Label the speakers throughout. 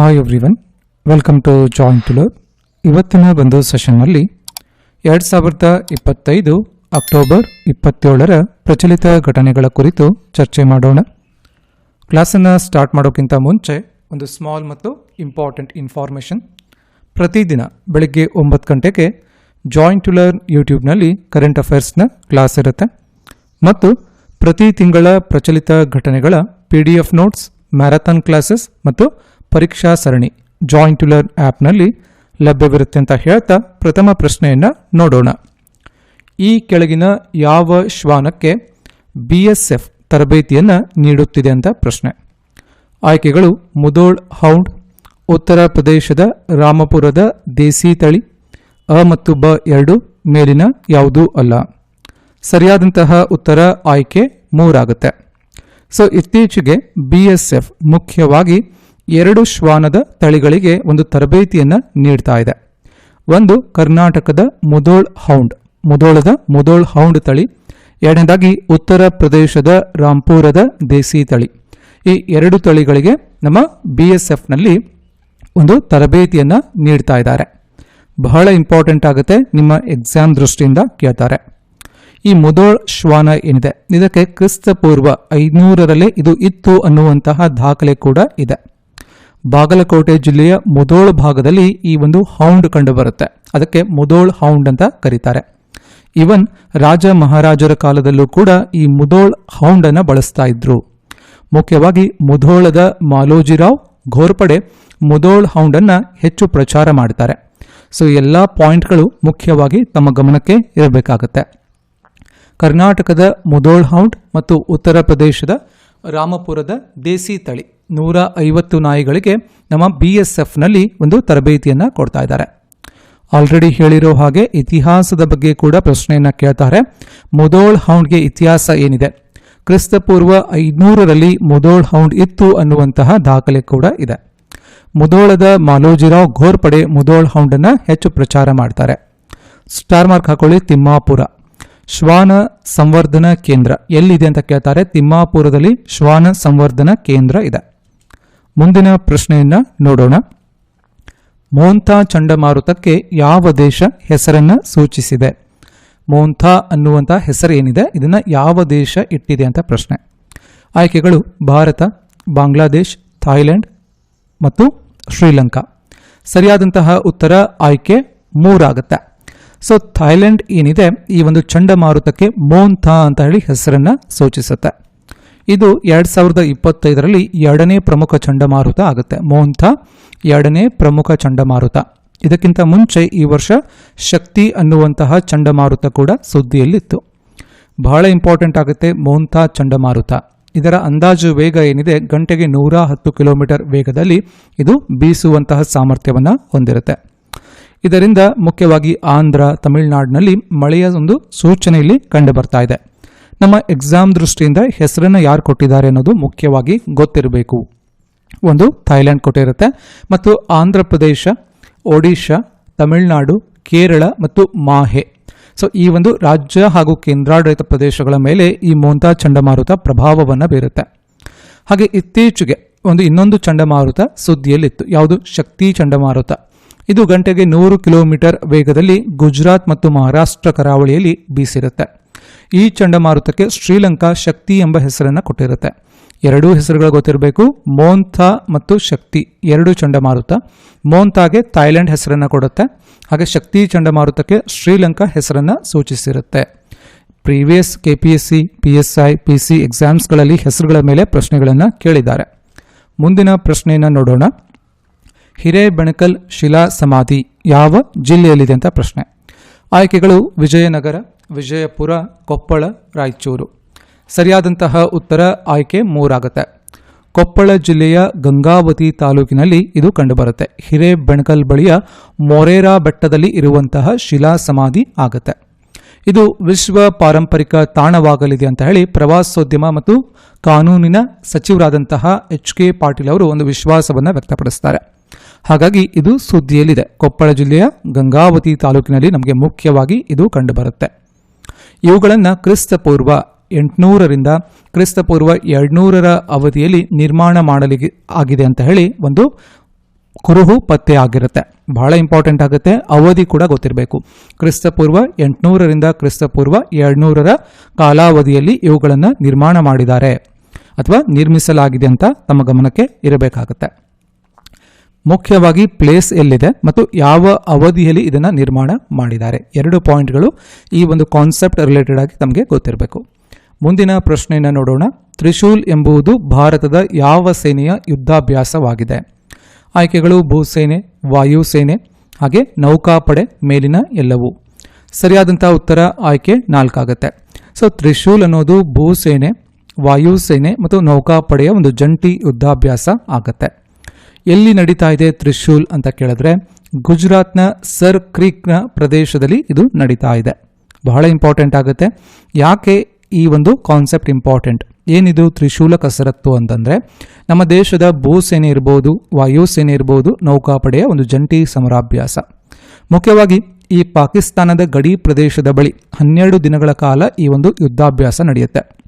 Speaker 1: Hi everyone welcome to joint to learn ಇವತ್ತಿನ ಒಂದು ಸೆಷನ್ನಲ್ಲಿ ಎರಡು ಸಾವಿರದ ಇಪ್ಪತ್ತೈದು ಅಕ್ಟೋಬರ್ ಇಪ್ಪತ್ತೇಳರ ಪ್ರಚಲಿತ ಘಟನೆಗಳ ಕುರಿತು ಚರ್ಚೆ ಮಾಡೋಣ. ಕ್ಲಾಸನ್ನು ಸ್ಟಾರ್ಟ್ ಮಾಡೋಕ್ಕಿಂತ ಮುಂಚೆ ಒಂದು ಸ್ಮಾಲ್ ಮತ್ತು ಇಂಪಾರ್ಟೆಂಟ್ ಇನ್ಫಾರ್ಮೇಷನ್ ಪ್ರತಿದಿನ ಬೆಳಗ್ಗೆ ಒಂಬತ್ತು ಗಂಟೆಗೆ ಜಾಯಿಂಟ್ ಟು ಲರ್ನ್ ಯೂಟ್ಯೂಬ್ನಲ್ಲಿ ಕರೆಂಟ್ ಅಫೇರ್ಸ್ನ ಕ್ಲಾಸ್ ಇರುತ್ತೆ. ಮತ್ತು ಪ್ರತಿ ತಿಂಗಳ ಪ್ರಚಲಿತ ಘಟನೆಗಳ P D F notes marathon classes ಮತ್ತು ಪರೀಕ್ಷಾ ಸರಣಿ ಜಾಯಿಂಟ್ ಟು ಲರ್ನ್ ಆ್ಯಪ್ನಲ್ಲಿ ಲಭ್ಯವಿರುತ್ತೆ ಅಂತ ಹೇಳ್ತಾ ಪ್ರಥಮ ಪ್ರಶ್ನೆಯನ್ನು ನೋಡೋಣ. ಈ ಕೆಳಗಿನ ಯಾವ ಶ್ವಾನಕ್ಕೆ ಬಿ ಎಸ್ ಎಫ್ ತರಬೇತಿಯನ್ನು ನೀಡುತ್ತಿದೆ ಅಂತ ಪ್ರಶ್ನೆ. ಆಯ್ಕೆಗಳು ಮುದೋಳ್ ಹೌಂಡ್, ಉತ್ತರ ಪ್ರದೇಶದ ರಾಮಪುರದ ದೇಸಿ ತಳಿ ಅ ಮತ್ತು ಬ ಎರಡು ಮೇಲಿನ ಯಾವುದೂ ಅಲ್ಲ. ಸರಿಯಾದಂತಹ ಉತ್ತರ ಆಯ್ಕೆ ಮೂರಾಗುತ್ತೆ. ಸೊ, ಇತ್ತೀಚೆಗೆ ಬಿ ಎಸ್ ಎಫ್ ಮುಖ್ಯವಾಗಿ ಎರಡು ಶ್ವಾನದ ತಳಿಗಳಿಗೆ ಒಂದು ತರಬೇತಿಯನ್ನು ನೀಡ್ತಾ ಇದೆ. ಒಂದು ಕರ್ನಾಟಕದ ಮುದೋಳ್ ಹೌಂಡ್ ಮುದೋಳದ ಮುದೋಳ್ ಹೌಂಡ್ ತಳಿ, ಎರಡನೇದಾಗಿ ಉತ್ತರ ಪ್ರದೇಶದ ರಾಂಪುರದ ದೇಸಿ ತಳಿ. ಈ ಎರಡು ತಳಿಗಳಿಗೆ ನಮ್ಮ ಬಿ ಎಸ್ ಎಫ್ನಲ್ಲಿ ಒಂದು ತರಬೇತಿಯನ್ನು ನೀಡ್ತಾ ಇದ್ದಾರೆ. ಬಹಳ ಇಂಪಾರ್ಟೆಂಟ್ ಆಗುತ್ತೆ ನಿಮ್ಮ ಎಕ್ಸಾಮ್ ದೃಷ್ಟಿಯಿಂದ ಕೇಳ್ತಾರೆ. ಈ ಮುದೋಳ್ ಶ್ವಾನ ಏನಿದೆ? ಇದಕ್ಕೆ ಕ್ರಿಸ್ತ ಪೂರ್ವ ಐನೂರರಲ್ಲೇ ಇದು ಇತ್ತು ಅನ್ನುವಂತಹ ದಾಖಲೆ ಕೂಡ ಇದೆ. ಬಾಗಲಕೋಟೆ ಜಿಲ್ಲೆಯ ಮುದೋಳ್ ಭಾಗದಲ್ಲಿ ಈ ಒಂದು ಹೌಂಡ್ ಕಂಡು ಬರುತ್ತೆ ಅದಕ್ಕೆ ಮುದೋಳ್ ಹೌಂಡ್ ಅಂತ ಕರೀತಾರೆ. ಇವನ್ ರಾಜ ಮಹಾರಾಜರ ಕಾಲದಲ್ಲೂ ಕೂಡ ಈ ಮುದೋಳ್ ಹೌಂಡ್ ಅನ್ನ ಬಳಸ್ತಾ ಇದ್ರು. ಮುಖ್ಯವಾಗಿ ಮುಧೋಳದ ಮಾಲೋಜಿರಾವ್ ಘೋರ್ಪಡೆ ಮುದೋಳ್ ಹೌಂಡ್ ಅನ್ನ ಹೆಚ್ಚು ಪ್ರಚಾರ ಮಾಡ್ತಾರೆ. ಸೊ ಎಲ್ಲ ಪಾಯಿಂಟ್ಗಳು ಮುಖ್ಯವಾಗಿ ತಮ್ಮ ಗಮನಕ್ಕೆ ಇರಬೇಕಾಗುತ್ತೆ. ಕರ್ನಾಟಕದ ಮುದೋಳ್ ಹೌಂಡ್ ಮತ್ತು ಉತ್ತರ ಪ್ರದೇಶದ ರಾಮಪುರದ ದೇಸಿ ತಳಿ. ನೂರ ಐವತ್ತು ನಾಯಿಗಳಿಗೆ ನಮ್ಮ ಬಿ ಎಸ್ ಎಫ್ನಲ್ಲಿ ಒಂದು ತರಬೇತಿಯನ್ನು ಕೊಡ್ತಾ ಇದ್ದಾರೆ. ಆಲ್ರೆಡಿ ಹೇಳಿರೋ ಹಾಗೆ ಇತಿಹಾಸದ ಬಗ್ಗೆ ಕೂಡ ಪ್ರಶ್ನೆಯನ್ನು ಕೇಳ್ತಾರೆ. ಮುದೋಳ್ ಹೌಂಡ್ಗೆ ಇತಿಹಾಸ ಏನಿದೆ? ಕ್ರಿಸ್ತಪೂರ್ವ ಐನೂರರಲ್ಲಿ ಮುದೋಳ್ ಹೌಂಡ್ ಇತ್ತು ಅನ್ನುವಂತಹ ದಾಖಲೆ ಕೂಡ ಇದೆ. ಮುದೋಳದ ಮಾಲೋಜಿರಾವ್ ಘೋರ್ಪಡೆ ಮುದೋಳ್ ಹೌಂಡನ್ನು ಹೆಚ್ಚು ಪ್ರಚಾರ ಮಾಡ್ತಾರೆ. ಸ್ಟಾರ್ ಮಾರ್ಕ್ ಹಾಕೊಳ್ಳಿ, ತಿಮ್ಮಾಪುರ. ಶ್ವಾನ ಸಂವರ್ಧನಾ ಕೇಂದ್ರ ಎಲ್ಲಿದೆ ಅಂತ ಕೇಳ್ತಾರೆ? ತಿಮ್ಮಾಪುರದಲ್ಲಿ ಶ್ವಾನ ಸಂವರ್ಧನಾ ಕೇಂದ್ರ ಇದೆ. ಮುಂದಿನ ಪ್ರಶ್ನೆಯನ್ನ ನೋಡೋಣ. ಮೋಂಥಾ ಚಂಡಮಾರುತಕ್ಕೆ ಯಾವ ದೇಶ ಹೆಸರನ್ನ ಸೂಚಿಸಿದೆ? ಮೋಂಥಾ ಅನ್ನುವಂಥ ಹೆಸರು ಏನಿದೆ? ಇದನ್ನ ಯಾವ ದೇಶ ಇಟ್ಟಿದೆ ಅಂತ ಪ್ರಶ್ನೆ. ಆಯ್ಕೆಗಳು ಭಾರತ, ಬಾಂಗ್ಲಾದೇಶ್, ಥಾಯ್ಲೆಂಡ್ ಮತ್ತು ಶ್ರೀಲಂಕಾ. ಸರಿಯಾದಂತಹ ಉತ್ತರ ಆಯ್ಕೆ ಮೂರಾಗುತ್ತೆ. ಸೊ ಥಾಯ್ಲೆಂಡ್ ಏನಿದೆ? ಈ ಒಂದು ಚಂಡಮಾರುತಕ್ಕೆ ಮೋಂಥಾ ಅಂತ ಹೇಳಿ ಹೆಸರನ್ನ ಸೂಚಿಸುತ್ತೆ. ಇದು ಎರಡ್ ಸಾವಿರದ ಇಪ್ಪತ್ತೈದರಲ್ಲಿ ಎರಡನೇ ಪ್ರಮುಖ ಚಂಡಮಾರುತ ಆಗುತ್ತೆ. ಮೋಂಥಾ ಎರಡನೇ ಪ್ರಮುಖ ಚಂಡಮಾರುತ. ಇದಕ್ಕಿಂತ ಮುಂಚೆ ಈ ವರ್ಷ ಶಕ್ತಿ ಅನ್ನುವಂತಹ ಚಂಡಮಾರುತ ಕೂಡ ಸುದ್ದಿಯಲ್ಲಿತ್ತು. ಬಹಳ ಇಂಪಾರ್ಟೆಂಟ್ ಆಗುತ್ತೆ ಮೋಂಥಾ ಚಂಡಮಾರುತ. ಇದರ ಅಂದಾಜು ವೇಗ ಏನಿದೆ, ಗಂಟೆಗೆ ನೂರ ಹತ್ತು ಕಿಲೋಮೀಟರ್ ವೇಗದಲ್ಲಿ ಇದು ಬೀಸುವಂತಹ ಸಾಮರ್ಥ್ಯವನ್ನು ಹೊಂದಿರುತ್ತೆ. ಇದರಿಂದ ಮುಖ್ಯವಾಗಿ ಆಂಧ್ರ, ತಮಿಳುನಾಡಿನಲ್ಲಿ ಮಳೆಯ ಒಂದು ಸೂಚನೆಯಲ್ಲಿ ಕಂಡುಬರ್ತಾ ಕಂಡು ಬರ್ತಾ ಇದೆ. ನಮ್ಮ ಎಕ್ಸಾಮ್ ದೃಷ್ಟಿಯಿಂದ ಹೆಸರನ್ನ ಯಾರು ಕೊಟ್ಟಿದ್ದಾರೆ ಅನ್ನೋದು ಮುಖ್ಯವಾಗಿ ಗೊತ್ತಿರಬೇಕು. ಒಂದು ಥೈಲ್ಯಾಂಡ್ ಕೊಟ್ಟಿರುತ್ತೆ ಮತ್ತು ಆಂಧ್ರ ಪ್ರದೇಶ, ಒಡಿಶಾ, ತಮಿಳುನಾಡು, ಕೇರಳ ಮತ್ತು ಮಾಹೆ. ಸೊ ಈ ಒಂದು ರಾಜ್ಯ ಹಾಗೂ ಕೇಂದ್ರಾಡಳಿತ ಪ್ರದೇಶಗಳ ಮೇಲೆ ಈ ಮೋಂತಾ ಚಂಡಮಾರುತ ಪ್ರಭಾವವನ್ನು ಬೀರುತ್ತೆ. ಹಾಗೆ ಇತ್ತೀಚೆಗೆ ಒಂದು ಇನ್ನೊಂದು ಚಂಡಮಾರುತ ಸುದ್ದಿಯಲ್ಲಿತ್ತು. ಯಾವುದು? ಶಕ್ತಿ ಚಂಡಮಾರುತ. ಇದು ಗಂಟೆಗೆ ನೂರು ಕಿಲೋಮೀಟರ್ ವೇಗದಲ್ಲಿ ಗುಜರಾತ್ ಮತ್ತು ಮಹಾರಾಷ್ಟ್ರ ಕರಾವಳಿಯಲ್ಲಿ ಬೀಸಿರುತ್ತೆ. ಈ ಚಂಡಮಾರುತಕ್ಕೆ ಶ್ರೀಲಂಕಾ ಶಕ್ತಿ ಎಂಬ ಹೆಸರನ್ನು ಕೊಟ್ಟಿರುತ್ತೆ. ಎರಡೂ ಹೆಸರುಗಳು ಗೊತ್ತಿರಬೇಕು. ಮೋಂಥಾ ಮತ್ತು ಶಕ್ತಿ, ಎರಡು ಚಂಡಮಾರುತ. ಮೋಂಥಾಗೆ ಥಾಯ್ಲೆಂಡ್ ಹೆಸರನ್ನು ಕೊಡುತ್ತೆ. ಹಾಗೆ ಶಕ್ತಿ ಚಂಡಮಾರುತಕ್ಕೆ ಶ್ರೀಲಂಕಾ ಹೆಸರನ್ನು ಸೂಚಿಸಿರುತ್ತೆ. Previous K P S C P S I P C ಎಕ್ಸಾಮ್ಸ್ಗಳಲ್ಲಿ ಹೆಸರುಗಳ ಮೇಲೆ ಪ್ರಶ್ನೆಗಳನ್ನು ಕೇಳಿದ್ದಾರೆ. ಮುಂದಿನ ಪ್ರಶ್ನೆಯನ್ನು ನೋಡೋಣ. ಹಿರೇಬೆಣಕಲ್ ಶಿಲಾ ಸಮಾಧಿ ಯಾವ ಜಿಲ್ಲೆಯಲ್ಲಿದೆ ಅಂತ ಪ್ರಶ್ನೆ. ಆಯ್ಕೆಗಳು ವಿಜಯನಗರ ವಿಜಯಪುರ, ಕೊಪ್ಪಳ, ರಾಯಚೂರು. ಸರಿಯಾದಂತಹ ಉತ್ತರ ಆಯ್ಕೆ ಮೂರಾಗುತ್ತೆ. ಕೊಪ್ಪಳ ಜಿಲ್ಲೆಯ ಗಂಗಾವತಿ ತಾಲೂಕಿನಲ್ಲಿ ಇದು ಕಂಡುಬರುತ್ತೆ. ಹಿರೇಬೆಣಕಲ್ ಬಳಿಯ ಮೊರೇರಾ ಬೆಟ್ಟದಲ್ಲಿ ಇರುವಂತಹ ಶಿಲಾ ಸಮಾಧಿ ಆಗುತ್ತೆ. ಇದು ವಿಶ್ವ ಪಾರಂಪರಿಕ ತಾಣವಾಗಲಿದೆ ಅಂತ ಹೇಳಿ ಪ್ರವಾಸೋದ್ಯಮ ಮತ್ತು ಕಾನೂನಿನ ಸಚಿವರಾದಂತಹ ಎಚ್ ಕೆ ಪಾಟೀಲ್ ಅವರು ಒಂದು ವಿಶ್ವಾಸವನ್ನು ವ್ಯಕ್ತಪಡಿಸ್ತಾರೆ. ಹಾಗಾಗಿ ಇದು ಸುದ್ದಿಯಲ್ಲಿದೆ. ಕೊಪ್ಪಳ ಜಿಲ್ಲೆಯ ಗಂಗಾವತಿ ತಾಲೂಕಿನಲ್ಲಿ ನಮಗೆ ಮುಖ್ಯವಾಗಿ ಇದು ಕಂಡುಬರುತ್ತೆ. ಇವುಗಳನ್ನು ಕ್ರಿಸ್ತ ಪೂರ್ವ ಎಂಟುನೂರರಿಂದ ಕ್ರಿಸ್ತಪೂರ್ವ ಎರಡುನೂರರ ಅವಧಿಯಲ್ಲಿ ನಿರ್ಮಾಣ ಮಾಡಲಿ ಆಗಿದೆ ಅಂತ ಹೇಳಿ ಒಂದು ಕುರುಹು ಪತ್ತೆ ಆಗಿರುತ್ತೆ. ಬಹಳ ಇಂಪಾರ್ಟೆಂಟ್ ಆಗುತ್ತೆ. ಅವಧಿ ಕೂಡ ಗೊತ್ತಿರಬೇಕು. ಕ್ರಿಸ್ತಪೂರ್ವ ಎಂಟುನೂರರಿಂದ ಕ್ರಿಸ್ತಪೂರ್ವ ಎರಡುನೂರರ ಕಾಲಾವಧಿಯಲ್ಲಿ ಇವುಗಳನ್ನು ನಿರ್ಮಾಣ ಮಾಡಿದ್ದಾರೆ. ಅಥವಾ ನಿರ್ಮಿಸಲಾಗಿದೆ ಅಂತ ತಮ್ಮ ಗಮನಕ್ಕೆ ಇರಬೇಕಾಗುತ್ತೆ. ಮುಖ್ಯವಾಗಿ ಪ್ಲೇಸ್ ಎಲ್ಲಿದೆ ಮತ್ತು ಯಾವ ಅವಧಿಯಲ್ಲಿ ಇದನ್ನು ನಿರ್ಮಾಣ ಮಾಡಿದ್ದಾರೆ. ಎರಡು ಪಾಯಿಂಟ್ಗಳು ಈ ಒಂದು ಕಾನ್ಸೆಪ್ಟ್ ರಿಲೇಟೆಡ್ ಆಗಿ ತಮಗೆ ಗೊತ್ತಿರಬೇಕು. ಮುಂದಿನ ಪ್ರಶ್ನೆಯನ್ನು ನೋಡೋಣ. ತ್ರಿಶೂಲ್ ಎಂಬುದು ಭಾರತದ ಯಾವ ಸೇನೆಯ ಯುದ್ಧಾಭ್ಯಾಸವಾಗಿದೆ? ಆಯ್ಕೆಗಳು ಭೂಸೇನೆ, ವಾಯುಸೇನೆ, ಹಾಗೆ ನೌಕಾಪಡೆ ಮೇಲಿನ ಎಲ್ಲವೂ. ಸರಿಯಾದಂಥ ಉತ್ತರ ಆಯ್ಕೆ ನಾಲ್ಕಾಗತ್ತೆ. ಸೊ ತ್ರಿಶೂಲ್ ಅನ್ನೋದು ಭೂಸೇನೆ, ವಾಯುಸೇನೆ ಮತ್ತು ನೌಕಾಪಡೆಯ ಒಂದು ಜಂಟಿ ಯುದ್ಧಾಭ್ಯಾಸ ಆಗತ್ತೆ. ಎಲ್ಲಿ ನಡೀತಾ ಇದೆ ತ್ರಿಶೂಲ್ ಅಂತ ಕೇಳಿದ್ರೆ ಗುಜರಾತ್ನ ಸರ್ ಕ್ರೀಕ್ನ ಪ್ರದೇಶದಲ್ಲಿ ಇದು ನಡೀತಾ ಇದೆ. ಬಹಳ ಇಂಪಾರ್ಟೆಂಟ್ ಆಗುತ್ತೆ. ಯಾಕೆ ಈ ಒಂದು ಕಾನ್ಸೆಪ್ಟ್ ಇಂಪಾರ್ಟೆಂಟ್? ಏನಿದು ತ್ರಿಶೂಲ ಕಸರತ್ತು ಅಂತಂದ್ರೆ ನಮ್ಮ ದೇಶದ ಭೂಸೇನೆ ಇರ್ಬೋದು, ವಾಯುಸೇನೆ ಇರ್ಬೋದು, ನೌಕಾಪಡೆಯ ಒಂದು ಜಂಟಿ ಸಮರಾಭ್ಯಾಸ. ಮುಖ್ಯವಾಗಿ ಈ ಪಾಕಿಸ್ತಾನದ ಗಡಿ ಪ್ರದೇಶದ ಬಳಿ ಹನ್ನೆರಡು ದಿನಗಳ ಕಾಲ ಈ ಒಂದು ಯುದ್ಧಾಭ್ಯಾಸ ನಡೆಯುತ್ತೆ.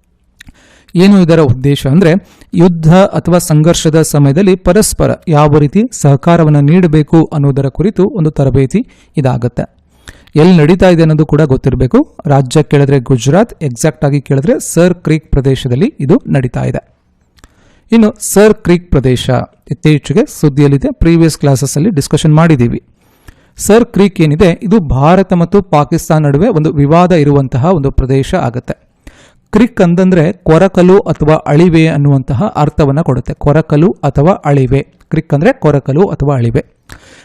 Speaker 1: ಏನು ಇದರ ಉದ್ದೇಶ ಅಂದರೆ ಯುದ್ಧ ಅಥವಾ ಸಂಘರ್ಷದ ಸಮಯದಲ್ಲಿ ಪರಸ್ಪರ ಯಾವ ರೀತಿ ಸಹಕಾರವನ್ನು ನೀಡಬೇಕು ಅನ್ನೋದರ ಕುರಿತು ಒಂದು ತರಬೇತಿ ಇದಾಗುತ್ತೆ. ಎಲ್ಲಿ ನಡೀತಾ ಇದೆ ಅನ್ನೋದು ಕೂಡ ಗೊತ್ತಿರಬೇಕು. ರಾಜ್ಯ ಕೇಳಿದ್ರೆ ಗುಜರಾತ್ ಎಕ್ಸಾಕ್ಟ್ ಆಗಿ ಕೇಳಿದ್ರೆ ಸರ್ ಕ್ರೀಕ್ ಪ್ರದೇಶದಲ್ಲಿ ಇದು ನಡೀತಾ ಇದೆ. ಇನ್ನು ಸರ್ ಕ್ರೀಕ್ ಪ್ರದೇಶ ಇತ್ತೀಚೆಗೆ ಸುದ್ದಿಯಲ್ಲಿದೆ. ಪ್ರೀವಿಯಸ್ ಕ್ಲಾಸಸ್ ಅಲ್ಲಿ ಡಿಸ್ಕಷನ್ ಮಾಡಿದ್ದೀವಿ ಸರ್ ಕ್ರೀಕ್ ಏನಿದೆ? ಇದು ಭಾರತ ಮತ್ತು ಪಾಕಿಸ್ತಾನ ನಡುವೆ ಒಂದು ವಿವಾದ ಇರುವಂತಹ ಒಂದು ಪ್ರದೇಶ ಆಗುತ್ತೆ. ಕ್ರಿಕ್ ಅಂತಂದ್ರೆ ಕೊರಕಲು ಅಥವಾ ಅಳಿವೆ ಅನ್ನುವಂತಹ ಅರ್ಥವನ್ನ ಕೊಡುತ್ತೆ. ಕೊರಕಲು ಅಥವಾ ಅಳಿವೆ. ಕ್ರಿಕ್ ಅಂದ್ರೆ ಕೊರಕಲು ಅಥವಾ ಅಳಿವೆ.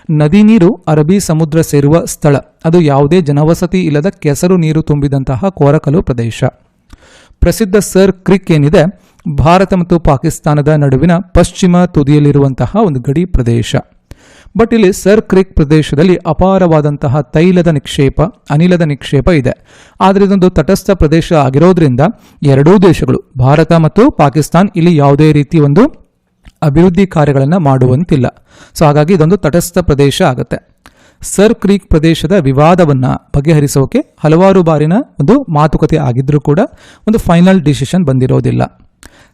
Speaker 1: ನದಿ ನೀರು ಅರಬ್ಬಿ ಸಮುದ್ರ ಸೇರುವ ಸ್ಥಳ. ಅದು ಯಾವುದೇ ಜನವಸತಿ ಇಲ್ಲದ ಕೆಸರು ನೀರು ತುಂಬಿದಂತಹ ಕೊರಕಲು ಪ್ರದೇಶ. ಪ್ರಸಿದ್ಧ ಸರ್ ಕ್ರಿಕ್ ಏನಿದೆ? ಭಾರತ ಮತ್ತು ಪಾಕಿಸ್ತಾನದ ನಡುವಿನ ಪಶ್ಚಿಮ ತುದಿಯಲ್ಲಿರುವಂತಹ ಒಂದು ಗಡಿ ಪ್ರದೇಶ. ಬಟ್ ಇಲ್ಲಿ ಸರ್ ಕ್ರಿಕ್ ಪ್ರದೇಶದಲ್ಲಿ ಅಪಾರವಾದಂತಹ ತೈಲದ ನಿಕ್ಷೇಪ, ಅನಿಲದ ನಿಕ್ಷೇಪ ಇದೆ. ಆದರೆ ಇದೊಂದು ತಟಸ್ಥ ಪ್ರದೇಶ ಆಗಿರೋದ್ರಿಂದ ಎರಡೂ ದೇಶಗಳು, ಭಾರತ ಮತ್ತು ಪಾಕಿಸ್ತಾನ್ ಇಲ್ಲಿ ಯಾವುದೇ ರೀತಿ ಒಂದು ಅಭಿವೃದ್ಧಿ ಕಾರ್ಯಗಳನ್ನು ಮಾಡುವಂತಿಲ್ಲ. ಸೊ ಹಾಗಾಗಿ ಇದೊಂದು ತಟಸ್ಥ ಪ್ರದೇಶ ಆಗುತ್ತೆ. ಸರ್ ಕ್ರೀಕ್ ಪ್ರದೇಶದ ವಿವಾದವನ್ನ ಬಗೆಹರಿಸೋಕೆ ಹಲವಾರು ಬಾರಿನ ಒಂದು ಮಾತುಕತೆ ಆಗಿದ್ರೂ ಕೂಡ ಒಂದು ಫೈನಲ್ ಡಿಸಿಷನ್ ಬಂದಿರೋದಿಲ್ಲ.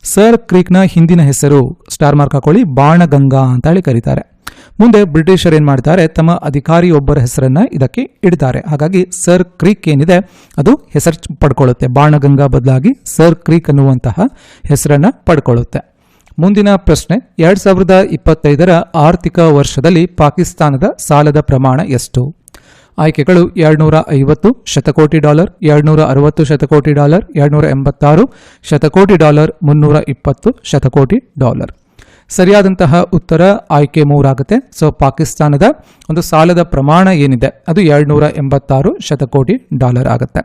Speaker 1: ಸರ್ ಕ್ರೀಕ್ನ ಹಿಂದಿನ ಹೆಸರು ಸ್ಟಾರ್ ಮಾರ್ಕ್ ಹಾಕೊಳ್ಳಿ, ಬಾಣಗಂಗಾ ಅಂತ ಹೇಳಿ ಕರೀತಾರೆ. ಮುಂದೆ ಬ್ರಿಟಿಷರು ಏನು ಮಾಡ್ತಾರೆ? ತಮ್ಮ ಅಧಿಕಾರಿಯೊಬ್ಬರ ಹೆಸರನ್ನ ಇದಕ್ಕೆ ಇಡ್ತಾರೆ. ಹಾಗಾಗಿ ಸರ್ ಕ್ರೀಕ್ ಏನಿದೆ? ಅದು ಹೆಸರು ಪಡ್ಕೊಳ್ಳುತ್ತೆ. ಬಾಣಗಂಗಾ ಬದಲಾಗಿ ಸರ್ ಕ್ರೀಕ್ ಅನ್ನುವಂತಹ ಹೆಸರನ್ನ ಪಡ್ಕೊಳ್ಳುತ್ತೆ. ಮುಂದಿನ ಪ್ರಶ್ನೆ, ಎರಡ್ ಸಾವಿರದ ಇಪ್ಪತ್ತೈದರ ಆರ್ಥಿಕ ವರ್ಷದಲ್ಲಿ ಪಾಕಿಸ್ತಾನದ ಸಾಲದ ಪ್ರಮಾಣ ಎಷ್ಟು? ಆಯ್ಕೆಗಳು ಎರಡ್ನೂರ ಐವತ್ತು ಶತಕೋಟಿ ಡಾಲರ್, ಎರಡ್ನೂರ ಅರವತ್ತು ಶತಕೋಟಿ ಡಾಲರ್, ಎರಡ್ನೂರ ಎಂಬತ್ತಾರು ಶತಕೋಟಿ ಡಾಲರ್, ಮುನ್ನೂರ ಇಪ್ಪತ್ತು ಶತಕೋಟಿ ಡಾಲರ್. ಸರಿಯಾದಂತಹ ಉತ್ತರ ಆಯ್ಕೆ ಮೂರಾಗುತ್ತೆ. ಸೊ ಪಾಕಿಸ್ತಾನದ ಒಂದು ಸಾಲದ ಪ್ರಮಾಣ ಏನಿದೆ? ಅದು ಎರಡ್ನೂರ ಎಂಬತ್ತಾರು ಶತಕೋಟಿ ಡಾಲರ್ ಆಗುತ್ತೆ.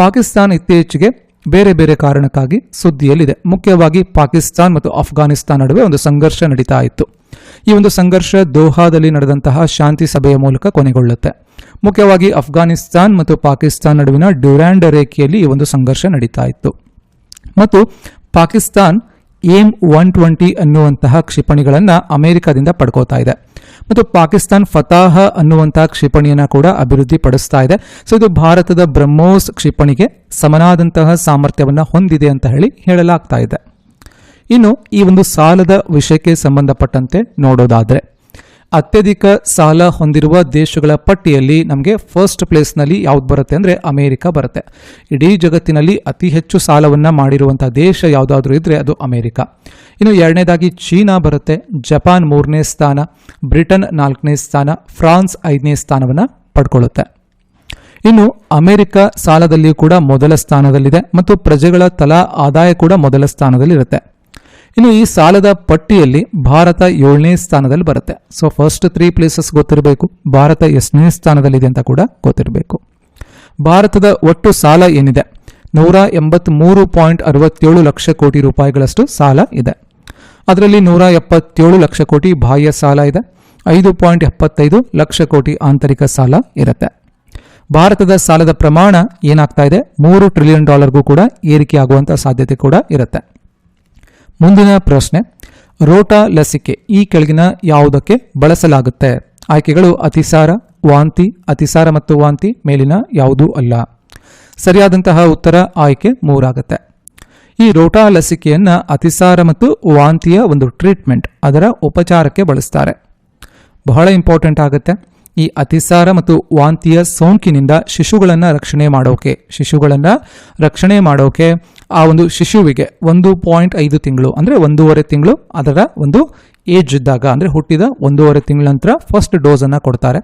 Speaker 1: ಪಾಕಿಸ್ತಾನ ಇತ್ತೀಚೆಗೆ ಬೇರೆ ಬೇರೆ ಕಾರಣಕ್ಕಾಗಿ ಸುದ್ದಿಯಲ್ಲಿದೆ. ಮುಖ್ಯವಾಗಿ ಪಾಕಿಸ್ತಾನ್ ಮತ್ತು ಅಫ್ಘಾನಿಸ್ತಾನ್ ನಡುವೆ ಒಂದು ಸಂಘರ್ಷ ನಡೀತಾ ಇತ್ತು. ಈ ಒಂದು ಸಂಘರ್ಷ ದೋಹಾದಲ್ಲಿ ನಡೆದಂತಹ ಶಾಂತಿ ಸಭೆಯ ಮೂಲಕ ಕೊನೆಗೊಳ್ಳುತ್ತೆ. ಮುಖ್ಯವಾಗಿ ಅಫ್ಘಾನಿಸ್ತಾನ್ ಮತ್ತು ಪಾಕಿಸ್ತಾನ್ ನಡುವಿನ ಡ್ಯೂರ್ಯಾಂಡ್ ರೇಖೆಯಲ್ಲಿ ಈ ಒಂದು ಸಂಘರ್ಷ ನಡೀತಾ ಇತ್ತು. ಮತ್ತು ಪಾಕಿಸ್ತಾನ್ ಏಮ್ ಒನ್ ಟ್ವೆಂಟಿ ಅನ್ನುವಂತಹ ಕ್ಷಿಪಣಿಗಳನ್ನು ಅಮೆರಿಕದಿಂದ ಪಡ್ಕೋತಾ ಇದೆ. ಮತ್ತು ಪಾಕಿಸ್ತಾನ್ ಫತಾಹ ಅನ್ನುವಂತಹ ಕ್ಷಿಪಣಿಯನ್ನು ಕೂಡ ಅಭಿವೃದ್ಧಿ ಪಡಿಸ್ತಾ ಇದೆ. ಸೊ ಇದು ಭಾರತದ ಬ್ರಹ್ಮೋಸ್ ಕ್ಷಿಪಣಿಗೆ ಸಮನಾದಂತಹ ಸಾಮರ್ಥ್ಯವನ್ನು ಹೊಂದಿದೆ ಅಂತ ಹೇಳಿ ಹೇಳಲಾಗ್ತಾ ಇದೆ. ಇನ್ನು ಈ ಒಂದು ಸಾಲದ ವಿಷಯಕ್ಕೆ ಸಂಬಂಧಪಟ್ಟಂತೆ ನೋಡೋದಾದ್ರೆ ಅತ್ಯಧಿಕ ಸಾಲ ಹೊಂದಿರುವ ದೇಶಗಳ ಪಟ್ಟಿಯಲ್ಲಿ ನಮಗೆ ಫಸ್ಟ್ ಪ್ಲೇಸ್ನಲ್ಲಿ ಯಾವ್ದು ಬರುತ್ತೆ ಅಂದರೆ ಅಮೇರಿಕ ಬರುತ್ತೆ. ಇಡೀ ಜಗತ್ತಿನಲ್ಲಿ ಅತಿ ಹೆಚ್ಚು ಸಾಲವನ್ನು ಮಾಡಿರುವಂಥ ದೇಶ ಯಾವುದಾದ್ರೂ ಇದ್ದರೆ ಅದು ಅಮೇರಿಕ. ಇನ್ನು ಎರಡನೇದಾಗಿ ಚೀನಾ ಬರುತ್ತೆ. ಜಪಾನ್ ಮೂರನೇ ಸ್ಥಾನ, ಬ್ರಿಟನ್ ನಾಲ್ಕನೇ ಸ್ಥಾನ, ಫ್ರಾನ್ಸ್ ಐದನೇ ಸ್ಥಾನವನ್ನು ಪಡ್ಕೊಳ್ಳುತ್ತೆ. ಇನ್ನು ಅಮೆರಿಕ ಸಾಲದಲ್ಲಿಯೂ ಕೂಡ ಮೊದಲ ಸ್ಥಾನದಲ್ಲಿದೆ ಮತ್ತು ಪ್ರಜೆಗಳ ತಲಾ ಆದಾಯ ಕೂಡ ಮೊದಲ ಸ್ಥಾನದಲ್ಲಿರುತ್ತೆ. ಇನ್ನು ಈ ಸಾಲದ ಪಟ್ಟಿಯಲ್ಲಿ ಭಾರತ ಏಳನೇ ಸ್ಥಾನದಲ್ಲಿ ಬರುತ್ತೆ. ಸೊ ಫಸ್ಟ್ ತ್ರೀ ಪ್ಲೇಸಸ್ ಗೊತ್ತಿರಬೇಕು. ಭಾರತ ಎಷ್ಟನೇ ಸ್ಥಾನದಲ್ಲಿದೆ ಅಂತ ಕೂಡ ಗೊತ್ತಿರಬೇಕು. ಭಾರತದ ಒಟ್ಟು ಸಾಲ ಏನಿದೆ? ನೂರ ಎಂಬತ್ಮೂರು ಪಾಯಿಂಟ್ ಅರವತ್ತೇಳು ಲಕ್ಷ ಕೋಟಿ ರೂಪಾಯಿಗಳಷ್ಟು ಸಾಲ ಇದೆ. ಅದರಲ್ಲಿ ನೂರ ಎಪ್ಪತ್ತೇಳು ಲಕ್ಷ ಕೋಟಿ ಬಾಹ್ಯ ಸಾಲ ಇದೆ. ಐದು ಪಾಯಿಂಟ್ ಎಪ್ಪತ್ತೈದು ಲಕ್ಷ ಕೋಟಿ ಆಂತರಿಕ ಸಾಲ ಇರುತ್ತೆ. ಭಾರತದ ಸಾಲದ ಪ್ರಮಾಣ ಏನಾಗ್ತಾ ಇದೆ? ಮೂರು ಟ್ರಿಲಿಯನ್ ಡಾಲರ್ಗೂ ಕೂಡ ಏರಿಕೆ ಆಗುವಂಥ ಸಾಧ್ಯತೆ ಕೂಡ ಇರುತ್ತೆ. ಮುಂದಿನ ಪ್ರಶ್ನೆ, ರೋಟಾ ಲಸಿಕೆ ಈ ಕೆಳಗಿನ ಯಾವುದಕ್ಕೆ ಬಳಸಲಾಗುತ್ತೆ? ಆಯ್ಕೆಗಳು ಅತಿಸಾರ, ವಾಂತಿ, ಅತಿಸಾರ ಮತ್ತು ವಾಂತಿ ಮೇಲಿನ ಯಾವುದೂ ಅಲ್ಲ. ಸರಿಯಾದಂತಹ ಉತ್ತರ ಆಯ್ಕೆ ಮೂರಾಗುತ್ತೆ. ಈ ರೋಟಾ ಲಸಿಕೆಯನ್ನು ಅತಿಸಾರ ಮತ್ತು ವಾಂತಿಯ ಒಂದು ಟ್ರೀಟ್ಮೆಂಟ್ ಅದರ ಉಪಚಾರಕ್ಕೆ ಬಳಸ್ತಾರೆ. ಬಹಳ ಇಂಪಾರ್ಟೆಂಟ್ ಆಗುತ್ತೆ. ಈ ಅತಿಸಾರ ಮತ್ತು ವಾಂತಿಯ ಸೋಂಕಿನಿಂದ ಶಿಶುಗಳನ್ನು ರಕ್ಷಣೆ ಮಾಡೋಕೆ. ಶಿಶುಗಳನ್ನು ರಕ್ಷಣೆ ಮಾಡೋಕೆ ಆ ಒಂದು ಶಿಶುವಿಗೆ ಒಂದು ಪಾಯಿಂಟ್ ಐದು ತಿಂಗಳು, ಅಂದರೆ ಒಂದೂವರೆ ತಿಂಗಳು ಅದರ ಒಂದು ಏಜ್ ಇದ್ದಾಗ, ಅಂದರೆ ಹುಟ್ಟಿದ ಒಂದೂವರೆ ತಿಂಗಳ ನಂತರ ಫಸ್ಟ್ ಡೋಸನ್ನು ಕೊಡ್ತಾರೆ.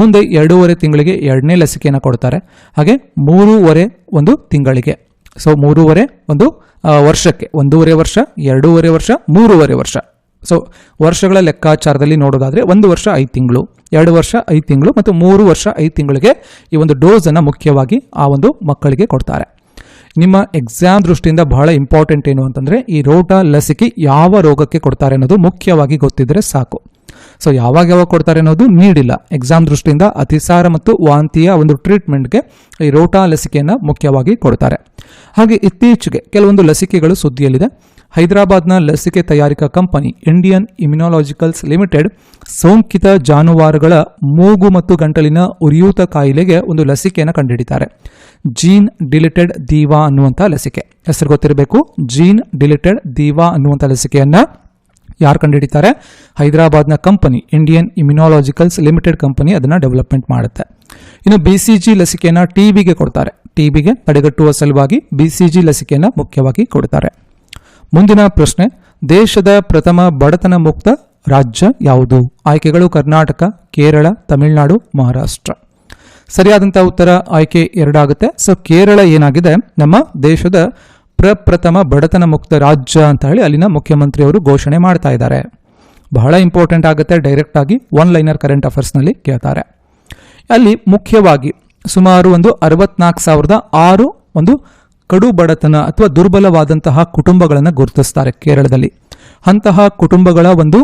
Speaker 1: ಮುಂದೆ ಎರಡೂವರೆ ತಿಂಗಳಿಗೆ ಎರಡನೇ ಲಸಿಕೆಯನ್ನು ಕೊಡ್ತಾರೆ. ಹಾಗೆ ಮೂರೂವರೆ ಒಂದು ತಿಂಗಳಿಗೆ. ಸೊ ಮೂರುವರೆ ಒಂದು ವರ್ಷಕ್ಕೆ. ಒಂದೂವರೆ ವರ್ಷ, ಎರಡೂವರೆ ವರ್ಷ, ಮೂರುವರೆ ವರ್ಷ. ಸೊ ವರ್ಷಗಳ ಲೆಕ್ಕಾಚಾರದಲ್ಲಿ ನೋಡೋದಾದ್ರೆ ಒಂದು ವರ್ಷ ಐದು ತಿಂಗಳು. ಎರಡು ವರ್ಷ, ಐದು ತಿಂಗಳು ಮತ್ತು ಮೂರು ವರ್ಷ, ಐದು ತಿಂಗಳಿಗೆ ಈ ಒಂದು ಡೋಸನ್ನು ಮುಖ್ಯವಾಗಿ ಆ ಒಂದು ಮಕ್ಕಳಿಗೆ ಕೊಡ್ತಾರೆ. ನಿಮ್ಮ ಎಕ್ಸಾಮ್ ದೃಷ್ಟಿಯಿಂದ ಬಹಳ ಇಂಪಾರ್ಟೆಂಟ್ ಏನು ಅಂತಂದರೆ ಈ ರೋಟ ಲಸಿಕೆ ಯಾವ ರೋಗಕ್ಕೆ ಕೊಡ್ತಾರೆ ಅನ್ನೋದು ಮುಖ್ಯವಾಗಿ ಗೊತ್ತಿದ್ದರೆ ಸಾಕು. ಸೊ ಯಾವಾಗ ಯಾವಾಗ ಕೊಡ್ತಾರೆ ಅನ್ನೋದು ನೀಡಿಲ್ಲ. ಎಕ್ಸಾಮ್ ದೃಷ್ಟಿಯಿಂದ ಅತಿಸಾರ ಮತ್ತು ವಾಂತಿಯ ಒಂದು ಟ್ರೀಟ್ಮೆಂಟ್ಗೆ ಈ ರೋಟಾ ಲಸಿಕೆಯನ್ನು ಮುಖ್ಯವಾಗಿ ಕೊಡ್ತಾರೆ. ಹಾಗೆ ಇತ್ತೀಚೆಗೆ ಕೆಲವೊಂದು ಲಸಿಕೆಗಳು ಸುದ್ದಿಯಲ್ಲಿದೆ. ಹೈದರಾಬಾದ್ನ ಲಸಿಕೆ ತಯಾರಿಕಾ ಕಂಪನಿ ಇಂಡಿಯನ್ ಇಮ್ಯುನಾಲಜಿಕಲ್ಸ್ ಲಿಮಿಟೆಡ್ ಸೋಂಕಿತ ಜಾನುವಾರುಗಳ ಮೂಗು ಮತ್ತು ಗಂಟಲಿನ ಉರಿಯೂತ ಕಾಯಿಲೆಗೆ ಒಂದು ಲಸಿಕೆಯನ್ನು ಕಂಡುಹಿಡಿತಾರೆ ಜೀನ್ ಡಿಲಿಟೆಡ್ ದೀವಾ ಅನ್ನುವಂಥ ಲಸಿಕೆ. ಹೆಸರು ಗೊತ್ತಿರಬೇಕು? ಜೀನ್ ಡಿಲಿಟೆಡ್ ದೀವಾ ಅನ್ನುವಂಥ ಲಸಿಕೆಯನ್ನ ಯಾರು ಕಂಡುಹಿಡಿತಾರೆ? ಹೈದರಾಬಾದ್ನ company Indian immunologicals limited company ಅದನ್ನು ಡೆವಲಪ್ಮೆಂಟ್ ಮಾಡುತ್ತೆ. ಇನ್ನು ಬಿ ಸಿ ಜಿ ಲಸಿಕೆಯನ್ನು ಟಿಬಿಗೆ ಕೊಡ್ತಾರೆ. ಟಿಬಿಗೆ ತಡೆಗಟ್ಟುವ ಸಲುವಾಗಿ ಬಿ ಸಿ ಜಿ ಲಸಿಕೆಯನ್ನು ಮುಖ್ಯವಾಗಿ ಕೊಡ್ತಾರೆ. ಮುಂದಿನ ಪ್ರಶ್ನೆ, ದೇಶದ ಪ್ರಥಮ ಬಡತನ ಮುಕ್ತ ರಾಜ್ಯ ಯಾವುದು? ಆಯ್ಕೆಗಳು ಕರ್ನಾಟಕ, ಕೇರಳ, ತಮಿಳುನಾಡು, ಮಹಾರಾಷ್ಟ್ರ. ಸರಿಯಾದಂಥ ಉತ್ತರ ಆಯ್ಕೆ ಎರಡಾಗುತ್ತೆ. ಸೊ ಕೇರಳ ಏನಾಗಿದೆ? ನಮ್ಮ ದೇಶದ ಪ್ರಪ್ರಥಮ ಬಡತನ ಮುಕ್ತ ರಾಜ್ಯ ಅಂತ ಹೇಳಿ ಅಲ್ಲಿನ ಮುಖ್ಯಮಂತ್ರಿಯವರು ಘೋಷಣೆ ಮಾಡ್ತಾ ಇದ್ದಾರೆ. ಬಹಳ ಇಂಪಾರ್ಟೆಂಟ್ ಆಗುತ್ತೆ ಡೈರೆಕ್ಟ್ ಆಗಿ ಒನ್ ಲೈನರ್ ಕರೆಂಟ್ ಅಫೇರ್ಸ್ನಲ್ಲಿ ಕೇಳ್ತಾರೆ. ಅಲ್ಲಿ ಮುಖ್ಯವಾಗಿ ಸುಮಾರು ಒಂದು ಅರವತ್ನಾಲ್ಕು ಸಾವಿರದ ಆರು ಒಂದು ಕಡು ಬಡತನ ಅಥವಾ ದುರ್ಬಲವಾದಂತಹ ಕುಟುಂಬಗಳನ್ನು ಗುರುತಿಸ್ತಾರೆ ಕೇರಳದಲ್ಲಿ. ಅಂತಹ ಕುಟುಂಬಗಳ ಒಂದು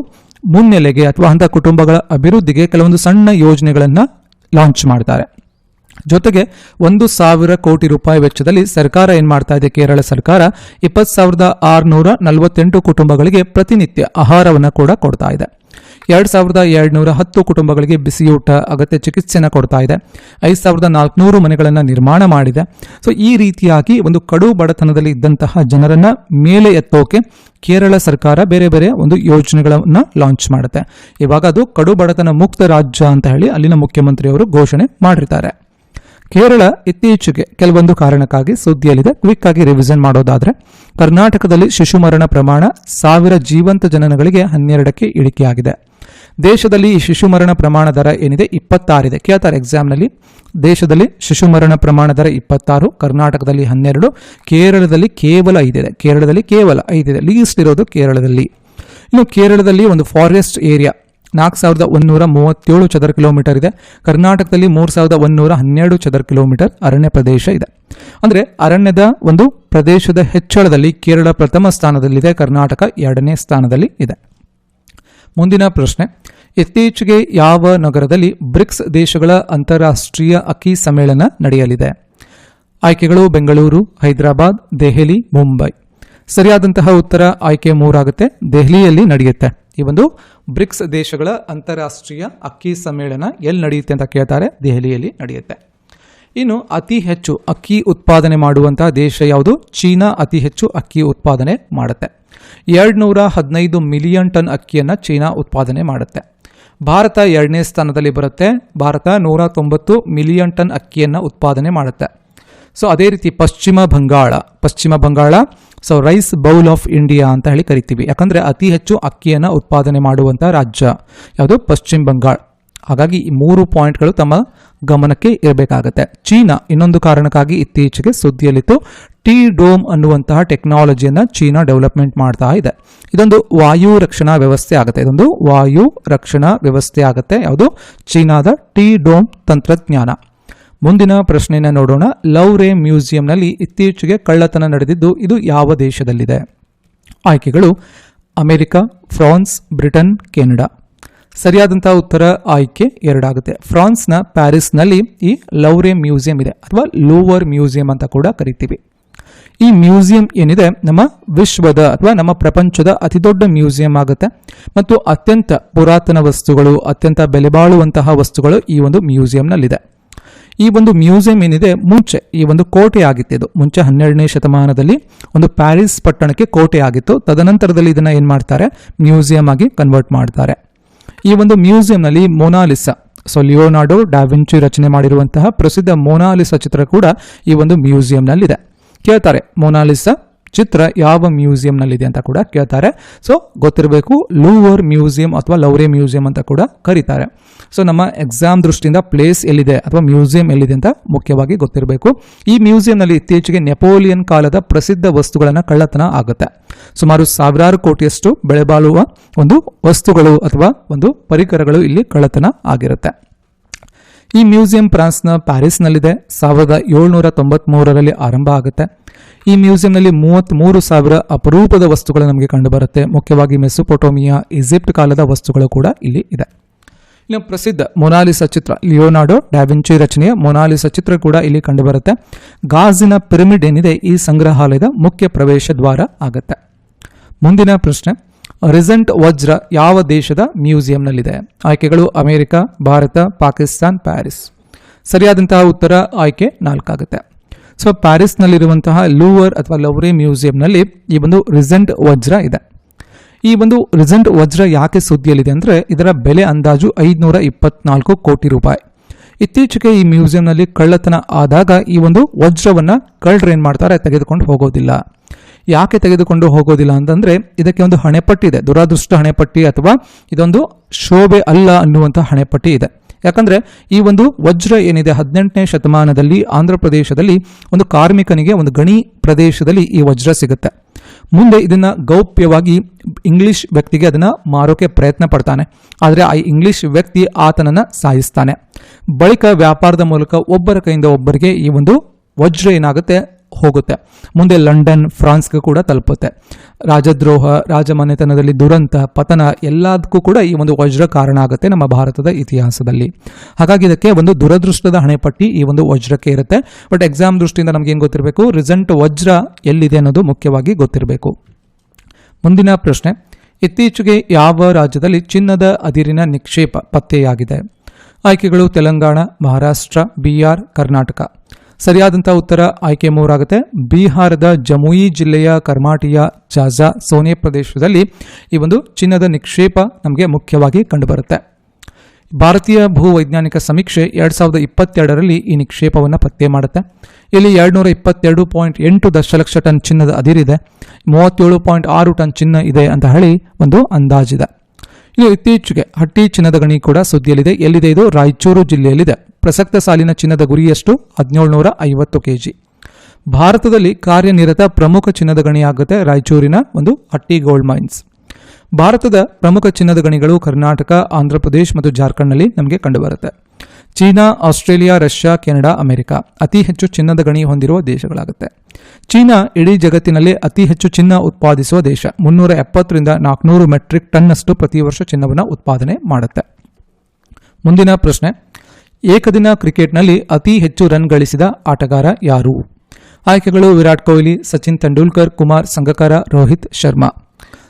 Speaker 1: ಮುನ್ನೆಲೆಗೆ ಅಥವಾ ಅಂತಹ ಕುಟುಂಬಗಳ ಅಭಿವೃದ್ಧಿಗೆ ಕೆಲವೊಂದು ಸಣ್ಣ ಯೋಜನೆಗಳನ್ನು ಲಾಂಚ್ ಮಾಡ್ತಾರೆ. ಜೊತೆಗೆ ಒಂದು ಸಾವಿರ ಕೋಟಿ ರೂಪಾಯಿ ವೆಚ್ಚದಲ್ಲಿ ಸರ್ಕಾರ ಏನ್ ಮಾಡ್ತಾ ಇದೆ? ಕೇರಳ ಸರ್ಕಾರ ಇಪ್ಪತ್ತು ಸಾವಿರದ ಆರುನೂರ ನಲವತ್ತೆಂಟು ಕುಟುಂಬಗಳಿಗೆ ಪ್ರತಿನಿತ್ಯ ಆಹಾರವನ್ನು ಕೂಡ ಕೊಡ್ತಾ ಇದೆ. ಎರಡ್ ಸಾವಿರದ ಎರಡ್ನೂರ ಹತ್ತು ಕುಟುಂಬಗಳಿಗೆ ಬಿಸಿಯೂಟ, ಅಗತ್ಯ ಚಿಕಿತ್ಸೆನ ಕೊಡ್ತಾ ಇದೆ. ಐದು ಸಾವಿರದ ನಾಲ್ಕುನೂರು ಮನೆಗಳನ್ನು ನಿರ್ಮಾಣ ಮಾಡಿದೆ. ಸೊ ಈ ರೀತಿಯಾಗಿ ಒಂದು ಕಡು ಬಡತನದಲ್ಲಿ ಇದ್ದಂತಹ ಜನರನ್ನ ಮೇಲೆ ಎತ್ತೋಕೆ ಕೇರಳ ಸರ್ಕಾರ ಬೇರೆ ಬೇರೆ ಒಂದು ಯೋಜನೆಗಳನ್ನು ಲಾಂಚ್ ಮಾಡುತ್ತೆ. ಇವಾಗ ಅದು ಕಡು ಬಡತನ ಮುಕ್ತ ರಾಜ್ಯ ಅಂತ ಹೇಳಿ ಅಲ್ಲಿನ ಮುಖ್ಯಮಂತ್ರಿಯವರು ಘೋಷಣೆ ಮಾಡಿರ್ತಾರೆ. ಕೇರಳ ಇತ್ತೀಚೆಗೆ ಕೆಲವೊಂದು ಕಾರಣಕ್ಕಾಗಿ ಸುದ್ದಿಯಲ್ಲಿದೆ. ಕ್ವಿಕ್ ಆಗಿ ರಿವಿಷನ್ ಮಾಡೋದಾದ್ರೆ, ಕರ್ನಾಟಕದಲ್ಲಿ ಶಿಶು ಮರಣ ಪ್ರಮಾಣ ಸಾವಿರ ಜೀವಂತ ಜನನಗಳಿಗೆ ಹನ್ನೆರಡಕ್ಕೆ ಇಳಿಕೆಯಾಗಿದೆ. ದೇಶದಲ್ಲಿ ಈ ಶಿಶು ಮರಣ ಪ್ರಮಾಣ ದರ ಏನಿದೆ? ಇಪ್ಪತ್ತಾರಿದೆ. ಕೇಳ್ತಾರೆ ಎಕ್ಸಾಮ್ನಲ್ಲಿ ದೇಶದಲ್ಲಿ ಶಿಶು ಮರಣ ಪ್ರಮಾಣ ದರ ಇಪ್ಪತ್ತಾರು, ಕರ್ನಾಟಕದಲ್ಲಿ ಹನ್ನೆರಡು, ಕೇರಳದಲ್ಲಿ ಕೇವಲ ಐದಿದೆ. ಕೇರಳದಲ್ಲಿ ಕೇವಲ ಐದಿದೆ. ಲೀಸ್ಟ್ ಇರೋದು ಕೇರಳದಲ್ಲಿ. ಇನ್ನು ಕೇರಳದಲ್ಲಿ ಒಂದು ಫಾರೆಸ್ಟ್ ಏರಿಯಾ ನಾಲ್ಕು ಸಾವಿರದ ಒಂದೂರ ಮೂವತ್ತೇಳು ಚದರ ಕಿಲೋಮೀಟರ್ ಇದೆ. ಕರ್ನಾಟಕದಲ್ಲಿ ಮೂರು ಸಾವಿರದ ಒಂದೂರ ಹನ್ನೆರಡು ಚದರ ಕಿಲೋಮೀಟರ್ ಅರಣ್ಯ ಪ್ರದೇಶ ಇದೆ. ಅಂದರೆ ಅರಣ್ಯದ ಒಂದು ಪ್ರದೇಶದ ಹೆಚ್ಚಳದಲ್ಲಿ ಕೇರಳ ಪ್ರಥಮ ಸ್ಥಾನದಲ್ಲಿದೆ. ಕರ್ನಾಟಕ ಎರಡನೇ ಸ್ಥಾನದಲ್ಲಿ ಇದೆ. ಮುಂದಿನ ಪ್ರಶ್ನೆ. ಇತ್ತೀಚೆಗೆ ಯಾವ ನಗರದಲ್ಲಿ ಬ್ರಿಕ್ಸ್ ದೇಶಗಳ ಅಂತಾರಾಷ್ಟ್ರೀಯ ಅಕ್ಕಿ ಸಮ್ಮೇಳನ ನಡೆಯಲಿದೆ? ಆಯ್ಕೆಗಳು ಬೆಂಗಳೂರು, ಹೈದರಾಬಾದ್, ದೆಹಲಿ, ಮುಂಬೈ. ಸರಿಯಾದಂತಹ ಉತ್ತರ ಆಯ್ಕೆ ಮೂರಾಗುತ್ತೆ. ದೆಹಲಿಯಲ್ಲಿ ನಡೆಯುತ್ತೆ. ಈ ಒಂದು ಬ್ರಿಕ್ಸ್ ದೇಶಗಳ ಅಂತಾರಾಷ್ಟ್ರೀಯ ಅಕ್ಕಿ ಸಮ್ಮೇಳನ ಎಲ್ಲಿ ನಡೆಯುತ್ತೆ ಅಂತ ಕೇಳ್ತಾರೆ ದೆಹಲಿಯಲ್ಲಿ ನಡೆಯುತ್ತೆ. ಇನ್ನು ಅತಿ ಹೆಚ್ಚು ಅಕ್ಕಿ ಉತ್ಪಾದನೆ ಮಾಡುವಂತಹ ದೇಶ ಯಾವುದು? ಚೀನಾ ಅತಿ ಹೆಚ್ಚು ಅಕ್ಕಿ ಉತ್ಪಾದನೆ ಮಾಡುತ್ತೆ. ಎರಡು ನೂರ ಹದಿನೈದು ಮಿಲಿಯನ್ ಟನ್ ಅಕ್ಕಿಯನ್ನು ಚೀನಾ ಉತ್ಪಾದನೆ ಮಾಡುತ್ತೆ. ಭಾರತ ಎರಡನೇ ಸ್ಥಾನದಲ್ಲಿ ಬರುತ್ತೆ. ಭಾರತ ನೂರ ತೊಂಬತ್ತು ಮಿಲಿಯನ್ ಟನ್ ಅಕ್ಕಿಯನ್ನು ಉತ್ಪಾದನೆ ಮಾಡುತ್ತೆ. ಸೊ, ಅದೇ ರೀತಿ Pashchima Bangala. Pashchima Bangala so rice bowl of India ಅಂತ ಹೇಳಿ ಕರಿತೀವಿ. ಯಾಕಂದ್ರೆ ಅತಿ ಹೆಚ್ಚು ಅಕ್ಕಿಯನ್ನು ಉತ್ಪಾದನೆ ಮಾಡುವಂಥ ರಾಜ್ಯ. ಯಾವುದು? ಪಶ್ಚಿಮ ಬಂಗಾಳ. ಹಾಗಾಗಿ ಈ ಮೂರು ಪಾಯಿಂಟ್ಗಳು ತಮ್ಮ ಗಮನಕ್ಕೆ ಇರಬೇಕಾಗತ್ತೆ. ಚೀನಾ ಇನ್ನೊಂದು ಕಾರಣಕ್ಕಾಗಿ ಇತ್ತೀಚೆಗೆ ಸುದ್ದಿಯಲ್ಲಿತ್ತು. ಟಿ ಡೋಮ್ ಅನ್ನುವಂತಹ ಟೆಕ್ನಾಲಜಿಯನ್ನು ಚೀನಾ ಡೆವಲಪ್ಮೆಂಟ್ ಮಾಡ್ತಾ ಇದೆ. ಇದೊಂದು ವಾಯು ರಕ್ಷಣಾ ವ್ಯವಸ್ಥೆ ಆಗುತ್ತೆ. ಇದೊಂದು ವಾಯು ರಕ್ಷಣಾ ವ್ಯವಸ್ಥೆ ಆಗುತ್ತೆ. ಯಾವುದು? ಚೀನಾದ ಟಿ ಡೋಮ್ ತಂತ್ರಜ್ಞಾನ. ಮುಂದಿನ ಪ್ರಶ್ನೆಯನ್ನು ನೋಡೋಣ. ಲವ್ರೇ ಮ್ಯೂಸಿಯಂನಲ್ಲಿ ಇತ್ತೀಚೆಗೆ ಕಳ್ಳತನ ನಡೆದಿದ್ದು ಇದು ಯಾವ ದೇಶದಲ್ಲಿದೆ? ಆಯ್ಕೆಗಳು ಅಮೆರಿಕ, ಫ್ರಾನ್ಸ್, ಬ್ರಿಟನ್, ಕೆನಡಾ. ಸರಿಯಾದಂತಹ ಉತ್ತರ ಆಯ್ಕೆ ಎರಡಾಗುತ್ತೆ. ಫ್ರಾನ್ಸ್ನ ಪ್ಯಾರಿಸ್ನಲ್ಲಿ ಈ ಲೌರೆ ಮ್ಯೂಸಿಯಂ ಇದೆ ಅಥವಾ ಲೋವರ್ ಮ್ಯೂಸಿಯಂ ಅಂತ ಕೂಡ ಕರಿತೀವಿ. ಈ ಮ್ಯೂಸಿಯಂ ಏನಿದೆ? ನಮ್ಮ ವಿಶ್ವದ ಅಥವಾ ನಮ್ಮ ಪ್ರಪಂಚದ ಅತಿದೊಡ್ಡ ಮ್ಯೂಸಿಯಂ ಆಗುತ್ತೆ. ಮತ್ತು ಅತ್ಯಂತ ಪುರಾತನ ವಸ್ತುಗಳು, ಅತ್ಯಂತ ಬೆಲೆಬಾಳುವಂತಹ ವಸ್ತುಗಳು ಈ ಒಂದು ಮ್ಯೂಸಿಯಂನಲ್ಲಿದೆ. ಈ ಒಂದು ಮ್ಯೂಸಿಯಂ ಏನಿದೆ, ಮುಂಚೆ ಈ ಒಂದು ಕೋಟೆ ಆಗಿತ್ತು ಇದು ಮುಂಚೆ ಹನ್ನೆರಡನೇ ಶತಮಾನದಲ್ಲಿ ಒಂದು ಪ್ಯಾರಿಸ್ ಪಟ್ಟಣಕ್ಕೆ ಕೋಟೆ ಆಗಿತ್ತು. ತದನಂತರದಲ್ಲಿ ಇದನ್ನ ಏನ್ ಮಾಡ್ತಾರೆ? ಮ್ಯೂಸಿಯಂ ಆಗಿ ಕನ್ವರ್ಟ್ ಮಾಡ್ತಾರೆ. ಈ ಒಂದು ಮ್ಯೂಸಿಯಂನಲ್ಲಿ Mona Lisa, so Leonardo da Vinci ರಚನೆ ಮಾಡಿರುವಂತಹ ಪ್ರಸಿದ್ಧ ಮೊನಾಲಿಸಾ ಚಿತ್ರ ಕೂಡ ಈ ಒಂದು ಮ್ಯೂಸಿಯಂನಲ್ಲಿದೆ. ಕೇಳ್ತಾರೆ ಮೊನಾಲಿಸಾ ಚಿತ್ರ ಯಾವ ಮ್ಯೂಸಿಯಂನಲ್ಲಿದೆ ಅಂತ ಕೂಡ ಕೇಳ್ತಾರೆ. ಸೊ ಗೊತ್ತಿರಬೇಕು, ಲೂವರ್ ಮ್ಯೂಸಿಯಂ ಅಥವಾ ಲೌರೆ ಮ್ಯೂಸಿಯಂ ಅಂತ ಕೂಡ ಕರೀತಾರೆ. ಸೊ ನಮ್ಮ ಎಕ್ಸಾಮ್ ದೃಷ್ಟಿಯಿಂದ ಪ್ಲೇಸ್ ಎಲ್ಲಿದೆ ಅಥವಾ ಮ್ಯೂಸಿಯಂ ಎಲ್ಲಿದೆ ಅಂತ ಮುಖ್ಯವಾಗಿ ಗೊತ್ತಿರಬೇಕು. ಈ ಮ್ಯೂಸಿಯಂನಲ್ಲಿ ಇತ್ತೀಚೆಗೆ ನೆಪೋಲಿಯನ್ ಕಾಲದ ಪ್ರಸಿದ್ಧ ವಸ್ತುಗಳನ್ನು ಕಳ್ಳತನ ಆಗುತ್ತೆ. ಸುಮಾರು ಸಾವಿರಾರು ಕೋಟಿಯಷ್ಟು ಬೆಳೆಬಾಳುವ ಒಂದು ವಸ್ತುಗಳು ಅಥವಾ ಒಂದು ಪರಿಕರಗಳು ಇಲ್ಲಿ ಕಳ್ಳತನ ಆಗಿರುತ್ತೆ. ಈ ಮ್ಯೂಸಿಯಂ ಫ್ರಾನ್ಸ್ನ ಪ್ಯಾರಿಸ್ನಲ್ಲಿದೆ. ಸಾವಿರದ ಏಳ್ನೂರ ತೊಂಬತ್ಮೂರರಲ್ಲಿ ಆರಂಭ ಆಗುತ್ತೆ. ಈ ಮ್ಯೂಸಿಯಂನಲ್ಲಿ ಮೂವತ್ತ್ಮೂರು ಸಾವಿರ ಅಪರೂಪದ ವಸ್ತುಗಳು ನಮಗೆ ಕಂಡುಬರುತ್ತೆ. ಮುಖ್ಯವಾಗಿ ಮೆಸೊಪೊಟೋಮಿಯಾ, ಈಜಿಪ್ಟ್ ಕಾಲದ ವಸ್ತುಗಳು ಕೂಡ ಇಲ್ಲಿ ಇದೆ. ಇನ್ನು ಪ್ರಸಿದ್ಧ ಮೊನಾಲಿಸ ಚಿತ್ರ, ಲಿಯೋನಾರ್ಡೋ ಡ್ಯಾವಿಂಚಿ ರಚನೆಯ ಮೊನಾಲಿಸಾ ಚಿತ್ರ ಕೂಡ ಇಲ್ಲಿ ಕಂಡುಬರುತ್ತೆ. ಗಾಜಿನ ಪಿರಮಿಡ್ ಏನಿದೆ, ಈ ಸಂಗ್ರಹಾಲಯದ ಮುಖ್ಯ ಪ್ರವೇಶ ದ್ವಾರ ಆಗುತ್ತೆ. ಮುಂದಿನ ಪ್ರಶ್ನೆ, ರಿಸೆಂಟ್ ವಜ್ರ ಯಾವ ದೇಶದ ಮ್ಯೂಸಿಯಂನಲ್ಲಿದೆ? ಆಯ್ಕೆಗಳು ಅಮೆರಿಕ, ಭಾರತ, ಪಾಕಿಸ್ತಾನ್, ಪ್ಯಾರಿಸ್. ಸರಿಯಾದಂತಹ ಉತ್ತರ ಆಯ್ಕೆ ನಾಲ್ಕಾಗುತ್ತೆ. ಸೊ ಪ್ಯಾರಿಸ್ನಲ್ಲಿರುವಂತಹ ಲೂವರ್ ಅಥವಾ ಲವ್ರೆ ಮ್ಯೂಸಿಯಂನಲ್ಲಿ ಈ ಒಂದು ರಿಸೆಂಟ್ ವಜ್ರ ಇದೆ. ಈ ಒಂದು ರಿಸೆಂಟ್ ವಜ್ರ ಯಾಕೆ ಸುದ್ದಿಯಲ್ಲಿದೆ ಅಂದರೆ, ಇದರ ಬೆಲೆ ಅಂದಾಜು ಐದುನೂರ ಇಪ್ಪತ್ನಾಲ್ಕು ಕೋಟಿ ರೂಪಾಯಿ. ಇತ್ತೀಚೆಗೆ ಈ ಮ್ಯೂಸಿಯಂನಲ್ಲಿ ಕಳ್ಳತನ ಆದಾಗ ಈ ಒಂದು ವಜ್ರವನ್ನ ಕಳ್ಳರು ಏನು ಮಾಡ್ತಾರೆ? ತೆಗೆದುಕೊಂಡು ಹೋಗೋದಿಲ್ಲ. ಯಾಕೆ ತೆಗೆದುಕೊಂಡು ಹೋಗೋದಿಲ್ಲ ಅಂತಂದ್ರೆ, ಇದಕ್ಕೆ ಒಂದು ಹಣೆಪಟ್ಟಿ ಇದೆ. ದುರಾದೃಷ್ಟ ಹಣೆಪಟ್ಟಿ ಅಥವಾ ಇದೊಂದು ಶೋಭೆ ಅಲ್ಲ ಅನ್ನುವಂಥ ಹಣೆಪಟ್ಟಿ ಇದೆ. ಯಾಕಂದ್ರೆ ಈ ಒಂದು ವಜ್ರ ಏನಿದೆ ಹದಿನೆಂಟನೇ ಶತಮಾನದಲ್ಲಿ ಆಂಧ್ರ ಪ್ರದೇಶದಲ್ಲಿ ಒಂದು ಕಾರ್ಮಿಕನಿಗೆ ಒಂದು ಗಣಿ ಪ್ರದೇಶದಲ್ಲಿ ಈ ವಜ್ರ ಸಿಗುತ್ತೆ. ಮುಂದೆ ಇದನ್ನ ಗೌಪ್ಯವಾಗಿ ಇಂಗ್ಲಿಷ್ ವ್ಯಕ್ತಿಗೆ ಅದನ್ನ ಮಾರೋಕೆ ಪ್ರಯತ್ನ ಪಡ್ತಾನೆ. ಆದರೆ ಆ ಇಂಗ್ಲಿಷ್ ವ್ಯಕ್ತಿ ಆತನನ್ನ ಸಾಯಿಸ್ತಾನೆ. ಬಳಿಕ ವ್ಯಾಪಾರದ ಮೂಲಕ ಒಬ್ಬರ ಕೈಯಿಂದ ಒಬ್ಬರಿಗೆ ಈ ಒಂದು ವಜ್ರ ಏನಾಗುತ್ತೆ? ಹೋಗುತ್ತೆ. ಮುಂದೆ ಲಂಡನ್, ಫ್ರಾನ್ಸ್ಗೆ ಕೂಡ ತಲುಪುತ್ತೆ. ರಾಜದ್ರೋಹ, ರಾಜಮನೆತನದಲ್ಲಿ ದುರಂತ, ಪತನ ಎಲ್ಲದಕ್ಕೂ ಕೂಡ ಈ ಒಂದು ವಜ್ರ ಕಾರಣ ಆಗುತ್ತೆ ನಮ್ಮ ಭಾರತದ ಇತಿಹಾಸದಲ್ಲಿ. ಹಾಗಾಗಿ ಇದಕ್ಕೆ ಒಂದು ದುರದೃಷ್ಟದ ಹಣೆಪಟ್ಟಿ ಈ ಒಂದು ವಜ್ರಕ್ಕೆ ಇರುತ್ತೆ. ಬಟ್ ಎಕ್ಸಾಮ್ ದೃಷ್ಟಿಯಿಂದ ನಮ್ಗೆ ಏನು ಗೊತ್ತಿರಬೇಕು? ರಿಸಲ್ಟ್ ವಜ್ರ ಎಲ್ಲಿದೆ ಅನ್ನೋದು ಮುಖ್ಯವಾಗಿ ಗೊತ್ತಿರಬೇಕು. ಮುಂದಿನ ಪ್ರಶ್ನೆ. ಇತ್ತೀಚೆಗೆ ಯಾವ ರಾಜ್ಯದಲ್ಲಿ ಚಿನ್ನದ ಅದಿರಿನ ನಿಕ್ಷೇಪ ಪತ್ತೆಯಾಗಿದೆ? ಆಯ್ಕೆಗಳು ತೆಲಂಗಾಣ, ಮಹಾರಾಷ್ಟ್ರ, ಬಿಹಾರ್, ಕರ್ನಾಟಕ. ಸರಿಯಾದಂಥ ಉತ್ತರ ಆಯ್ಕೆ ಮೂರಾಗುತ್ತೆ. ಬಿಹಾರದ ಜಮುಯಿ ಜಿಲ್ಲೆಯ ಕರ್ಮಾಟಿಯ ಜಾಜಾ ಸೋನೆ ಪ್ರದೇಶದಲ್ಲಿ ಈ ಒಂದು ಚಿನ್ನದ ನಿಕ್ಷೇಪ ನಮಗೆ ಮುಖ್ಯವಾಗಿ ಕಂಡುಬರುತ್ತೆ. ಭಾರತೀಯ ಭೂವೈಜ್ಞಾನಿಕ ಸಮೀಕ್ಷೆ ಎರಡ್ ಸಾವಿರದ ಇಪ್ಪತ್ತೆರಡರಲ್ಲಿ ಈ ನಿಕ್ಷೇಪವನ್ನು ಪತ್ತೆ ಮಾಡುತ್ತೆ. ಇಲ್ಲಿ ಎರಡ್ನೂರ ಇಪ್ಪತ್ತೆರಡು ಪಾಯಿಂಟ್ ಎಂಟು ದಶಲಕ್ಷ ಟನ್ ಚಿನ್ನದ ಅದಿರಿದೆ ಮೂವತ್ತೇಳು ಪಾಯಿಂಟ್ ಆರು ಟನ್ ಚಿನ್ನ ಇದೆ ಅಂತ ಹೇಳಿ ಒಂದು ಅಂದಾಜಿದೆ. ಇದು ಇತ್ತೀಚೆಗೆ ಹಟ್ಟಿ ಚಿನ್ನದ ಗಣಿ ಕೂಡ ಸುದ್ದಿಯಲ್ಲಿದೆ. ಎಲ್ಲಿದೆ ಇದು? ರಾಯಚೂರು ಜಿಲ್ಲೆಯಲ್ಲಿದೆ. ಪ್ರಸಕ್ತ ಸಾಲಿನ ಚಿನ್ನದ ಗುರಿಯಷ್ಟು ಹದಿನೇಳುನೂರ ಐವತ್ತು ಕೆಜಿ. ಭಾರತದಲ್ಲಿ ಕಾರ್ಯನಿರತ ಪ್ರಮುಖ ಚಿನ್ನದ ಗಣಿಯಾಗುತ್ತೆ ರಾಯಚೂರಿನ ಒಂದು ಹಟ್ಟಿ ಗೋಲ್ಡ್ ಮೈನ್ಸ್ ಭಾರತದ ಪ್ರಮುಖ ಚಿನ್ನದ ಗಣಿಗಳು ಕರ್ನಾಟಕ, ಆಂಧ್ರಪ್ರದೇಶ್ ಮತ್ತು ಜಾರ್ಖಂಡ್ನಲ್ಲಿ ನಮಗೆ ಕಂಡುಬರುತ್ತೆ. China, Australia, Russia, Canada, America ಅತಿ ಹೆಚ್ಚು ಚಿನ್ನದ ಗಣಿ ಹೊಂದಿರುವ ದೇಶಗಳಾಗುತ್ತೆ. ಚೀನಾ ಇಡೀ ಜಗತ್ತಿನಲ್ಲಿ ಅತಿ ಹೆಚ್ಚು ಚಿನ್ನ ಉತ್ಪಾದಿಸುವ ದೇಶ. ಮುನ್ನೂರ ಎಪ್ಪತ್ತರಿಂದ ನಾಲ್ಕುನೂರು ಮೆಟ್ರಿಕ್ ಟನ್ನಷ್ಟು ಪ್ರತಿ ವರ್ಷ ಚಿನ್ನವನ್ನು ಉತ್ಪಾದನೆ ಮಾಡುತ್ತೆ. ಮುಂದಿನ ಪ್ರಶ್ನೆ. ಏಕದಿನ ಕ್ರಿಕೆಟ್ನಲ್ಲಿ ಅತಿ ಹೆಚ್ಚು ರನ್ ಗಳಿಸಿದ ಆಟಗಾರ ಯಾರು? ಆಯ್ಕೆಗಳು ವಿರಾಟ್ ಕೊಹ್ಲಿ, ಸಚಿನ್ ತೆಂಡೂಲ್ಕರ್, ಕುಮಾರ್ ಸಂಗಕಾರ, ರೋಹಿತ್ ಶರ್ಮಾ.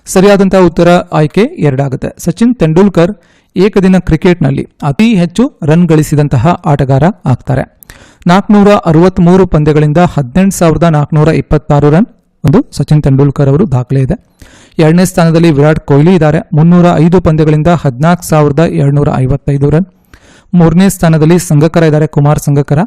Speaker 1: ಸರಿಯಾದಂತಹ ಉತ್ತರ ಆಯ್ಕೆ ಎರಡಾಗುತ್ತೆ. ಸಚಿನ್ ತೆಂಡೂಲ್ಕರ್ ಏಕದಿನ ಕ್ರಿಕೆಟ್ನಲ್ಲಿ ಅತಿ ಹೆಚ್ಚು ರನ್ ಗಳಿಸಿದಂತಹ ಆಟಗಾರ ಆಗ್ತಾರೆ. ನಾಲ್ಕುನೂರ ಅರವತ್ತ್ಮೂರು ಪಂದ್ಯಗಳಿಂದ ಹದಿನೆಂಟು ಸಾವಿರದ ನಾಲ್ಕುನೂರ ಇಪ್ಪತ್ತಾರು ರನ್ ಒಂದು ಸಚಿನ್ ತೆಂಡೂಲ್ಕರ್ ಅವರು ದಾಖಲೆ ಇದೆ. ಎರಡನೇ ಸ್ಥಾನದಲ್ಲಿ ವಿರಾಟ್ ಕೊಹ್ಲಿ ಇದ್ದಾರೆ. ಮುನ್ನೂರ ಐದು ಪಂದ್ಯಗಳಿಂದ ಹದಿನಾಲ್ಕು ಸಾವಿರದ ಐವತ್ತೈದು ರನ್ ಮೂರನೇ ಸ್ಥಾನದಲ್ಲಿ ಸಂಗಕರ ಇದ್ದಾರೆ. ಕುಮಾರ್ ಸಂಗಕರ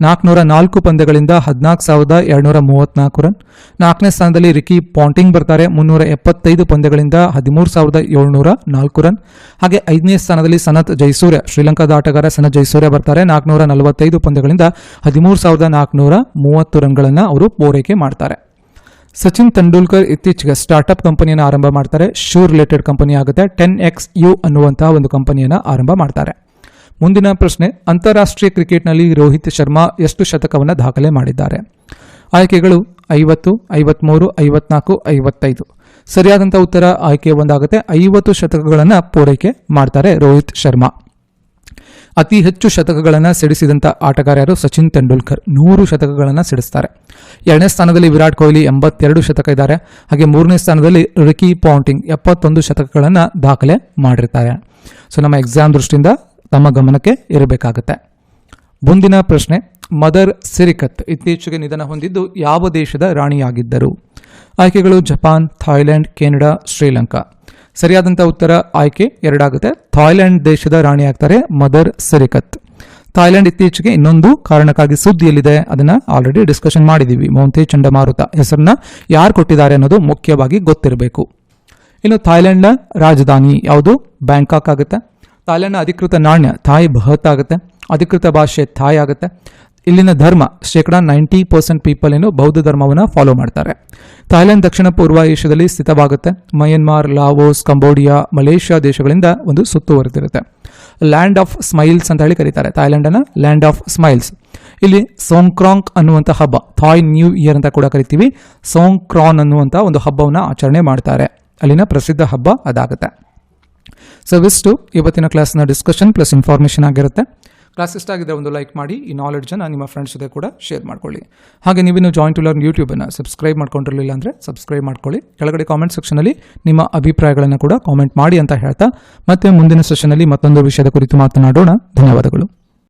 Speaker 1: ನಾಲ್ಕುನೂರ ನಾಲ್ಕು ಪಂದ್ಯಗಳಿಂದ ಹದಿನಾಲ್ಕು ಸಾವಿರದ ಎರಡುನೂರ ಮೂವತ್ನಾಲ್ಕು ರನ್. ನಾಲ್ಕನೇ ಸ್ಥಾನದಲ್ಲಿ ರಿಕಿ ಪಾಂಟಿಂಗ್ ಬರ್ತಾರೆ. ಮುನ್ನೂರ ಎಪ್ಪತ್ತೈದು ಪಂದ್ಯಗಳಿಂದ ಹದಿಮೂರು ಸಾವಿರದ ಏಳ್ನೂರ ನಾಲ್ಕು ರನ್. ಹಾಗೆ ಐದನೇ ಸ್ಥಾನದಲ್ಲಿ ಸನತ್ ಜೈಸೂರ್ಯ, ಶ್ರೀಲಂಕಾದ ಆಟಗಾರ ಸನತ್ ಜೈಸೂರ್ಯ ಬರ್ತಾರೆ. ನಾಲ್ಕುನೂರ ನಲವತ್ತೈದು ಪಂದ್ಯಗಳಿಂದ ಹದಿಮೂರು ಸಾವಿರದ ನಾಲ್ಕುನೂರ ಮೂವತ್ತು ರನ್ಗಳನ್ನು ಅವರು ಪೂರೈಕೆ ಮಾಡ್ತಾರೆ. ಸಚಿನ್ ತೆಂಡೂಲ್ಕರ್ ಇತ್ತೀಚೆಗೆ ಸ್ಟಾರ್ಟ್ಅಪ್ ಕಂಪನಿಯನ್ನು ಆರಂಭ ಮಾಡ್ತಾರೆ. ಶೂ ರಿಲೇಟೆಡ್ ಕಂಪನಿ ಆಗುತ್ತೆ. ಟೆನ್ ಎಕ್ಸ್ ಯು ಅನ್ನುವಂತಹ ಒಂದು ಕಂಪನಿಯನ್ನು ಆರಂಭ ಮಾಡ್ತಾರೆ. ಮುಂದಿನ ಪ್ರಶ್ನೆ, ಅಂತಾರಾಷ್ಟ್ರೀಯ ಕ್ರಿಕೆಟ್ನಲ್ಲಿ ರೋಹಿತ್ ಶರ್ಮಾ ಎಷ್ಟು ಶತಕವನ್ನು ದಾಖಲೆ ಮಾಡಿದ್ದಾರೆ? ಆಯ್ಕೆಗಳು ಐವತ್ತು, ಐವತ್ಮೂರು, ಐವತ್ನಾಲ್ಕು, ಐವತ್ತೈದು. ಸರಿಯಾದಂಥ ಉತ್ತರ ಆಯ್ಕೆ ಒಂದಾಗುತ್ತೆ. ಐವತ್ತು ಶತಕಗಳನ್ನು ಪೂರೈಕೆ ಮಾಡ್ತಾರೆ ರೋಹಿತ್ ಶರ್ಮಾ. ಅತಿ ಹೆಚ್ಚು ಶತಕಗಳನ್ನು ಸಿಡಿಸಿದಂಥ ಆಟಗಾರ ಯಾರು? ಸಚಿನ್ ತೆಂಡೂಲ್ಕರ್. ನೂರು ಶತಕಗಳನ್ನು ಸಿಡಿಸ್ತಾರೆ. ಎರಡನೇ ಸ್ಥಾನದಲ್ಲಿ ವಿರಾಟ್ ಕೊಹ್ಲಿ ಎಂಬತ್ತೆರಡು ಶತಕ ಇದ್ದಾರೆ. ಹಾಗೆ ಮೂರನೇ ಸ್ಥಾನದಲ್ಲಿ ರಿಕಿ ಪಾಂಟಿಂಗ್ ಎಪ್ಪತ್ತೊಂದು ಶತಕಗಳನ್ನು ದಾಖಲೆ ಮಾಡಿರ್ತಾರೆ. ಸೊ ನಮ್ಮ ಎಕ್ಸಾಮ್ ದೃಷ್ಟಿಯಿಂದ ತಮ್ಮ ಗಮನಕ್ಕೆ ಇರಬೇಕಾಗುತ್ತೆ. ಮುಂದಿನ ಪ್ರಶ್ನೆ, ಮದರ್ ಸಿರಿಕತ್ ಇತ್ತೀಚೆಗೆ ನಿಧನ ಹೊಂದಿದ್ದು ಯಾವ ದೇಶದ ರಾಣಿಯಾಗಿದ್ದರು? ಆಯ್ಕೆಗಳು ಜಪಾನ್, ಥಾಯ್ಲೆಂಡ್, ಕೆನಡಾ, ಶ್ರೀಲಂಕಾ. ಸರಿಯಾದಂಥ ಉತ್ತರ ಆಯ್ಕೆ ಎರಡಾಗುತ್ತೆ. ಥಾಯ್ಲೆಂಡ್ ದೇಶದ ರಾಣಿಯಾಗ್ತಾರೆ ಮದರ್ ಸಿರಿಕತ್. ಥಾಯ್ಲೆಂಡ್ ಇತ್ತೀಚೆಗೆ ಇನ್ನೊಂದು ಕಾರಣಕ್ಕಾಗಿ ಸುದ್ದಿಯಲ್ಲಿದೆ. ಅದನ್ನ ಆಲ್ರೆಡಿ ಡಿಸ್ಕಷನ್ ಮಾಡಿದ್ದೀವಿ ಮೌಂತೆ ಚಂಡಮಾರುತ ಹೆಸರನ್ನ ಯಾರು ಕೊಟ್ಟಿದ್ದಾರೆ ಅನ್ನೋದು ಮುಖ್ಯವಾಗಿ ಗೊತ್ತಿರಬೇಕು. ಇನ್ನು ಥಾಯ್ಲೆಂಡ್ನ ರಾಜಧಾನಿ ಯಾವುದು? ಬ್ಯಾಂಕಾಕ್ ಆಗುತ್ತೆ. ಥಾಯ್ಲೆಂಡ್ನ ಅಧಿಕೃತ ನಾಣ್ಯ ಥಾಯ್ ಬಹತ್ ಆಗುತ್ತೆ ಅಧಿಕೃತ ಭಾಷೆ ಥಾಯ್ ಆಗುತ್ತೆ. ಇಲ್ಲಿನ ಧರ್ಮ ಶೇಕಡ ನೈಂಟಿ ಪರ್ಸೆಂಟ್ ಪೀಪಲ್ ಏನು ಬೌದ್ಧ ಧರ್ಮವನ್ನು ಫಾಲೋ ಮಾಡ್ತಾರೆ. ಥಾಯ್ಲೆಂಡ್ ದಕ್ಷಿಣ ಪೂರ್ವ ಏಷ್ಯಾದಲ್ಲಿ ಸ್ಥಿತವಾಗುತ್ತೆ. ಮಯನ್ಮಾರ್ ಲಾವೋಸ್ ಕಂಬೋಡಿಯಾ ಮಲೇಷ್ಯಾ ದೇಶಗಳಿಂದ ಒಂದು ಸುತ್ತುವರೆದಿರುತ್ತೆ ಲ್ಯಾಂಡ್ ಆಫ್ ಸ್ಮೈಲ್ಸ್ ಅಂತ ಹೇಳಿ ಕರೀತಾರೆ ಥಾಯ್ಲೆಂಡನ್ನು ಲ್ಯಾಂಡ್ ಆಫ್ ಸ್ಮೈಲ್ಸ್ ಇಲ್ಲಿ ಸೋಂಕ್ರಾಂಕ್ ಅನ್ನುವಂಥ ಹಬ್ಬ, ಥಾಯ್ ನ್ಯೂ ಇಯರ್ ಅಂತ ಕೂಡ ಕರಿತೀವಿ. ಸೋಂಕ್ರಾನ್ ಅನ್ನುವಂಥ ಒಂದು ಹಬ್ಬವನ್ನು ಆಚರಣೆ ಮಾಡ್ತಾರೆ. ಅಲ್ಲಿನ ಪ್ರಸಿದ್ಧ ಹಬ್ಬ ಅದಾಗುತ್ತೆ. ಸೊ ಇವಿಷ್ಟು ಇವತ್ತಿನ ಕ್ಲಾಸ್ನ ಡಿಸ್ಕಷನ್ ಪ್ಲಸ್ ಇನ್ಫಾರ್ಮೇಷನ್ ಆಗಿರುತ್ತೆ. ಕ್ಲಾಸ್ ಇಷ್ಟ ಆಗಿದ್ರೆ ಒಂದು ಲೈಕ್ ಮಾಡಿ, ಈ ನಾಲೆಡ್ಜನ್ನು ನಿಮ್ಮ ಫ್ರೆಂಡ್ಸ್ ಜೊತೆ ಕೂಡ ಶೇರ್ ಮಾಡ್ಕೊಳ್ಳಿ. ಹಾಗೆ ನೀವಿನ್ನು ಜಾಯಿಂಟ್ ಟು ಲರ್ನ್ ಯೂಟ್ಯೂಬನ್ನು ಸಬ್ಸ್ಕ್ರೈಬ್ ಮಾಡ್ಕೊಂಡಿರಲಿಲ್ಲ ಅಂದರೆ ಸಬ್ಸ್ಕ್ರೈಬ್ ಮಾಡ್ಕೊಳ್ಳಿ. ಕೆಳಗಡೆ ಕಾಮೆಂಟ್ ಸೆಕ್ಷನಲ್ಲಿ ನಿಮ್ಮ ಅಭಿಪ್ರಾಯಗಳನ್ನು ಕೂಡ ಕಾಮೆಂಟ್ ಮಾಡಿ ಅಂತ ಹೇಳ್ತಾ, ಮತ್ತೆ ಮುಂದಿನ ಸೆಷನಲ್ಲಿ ಮತ್ತೊಂದು ವಿಷಯದ ಕುರಿತು ಮಾತನಾಡೋಣ. ಧನ್ಯವಾದಗಳು.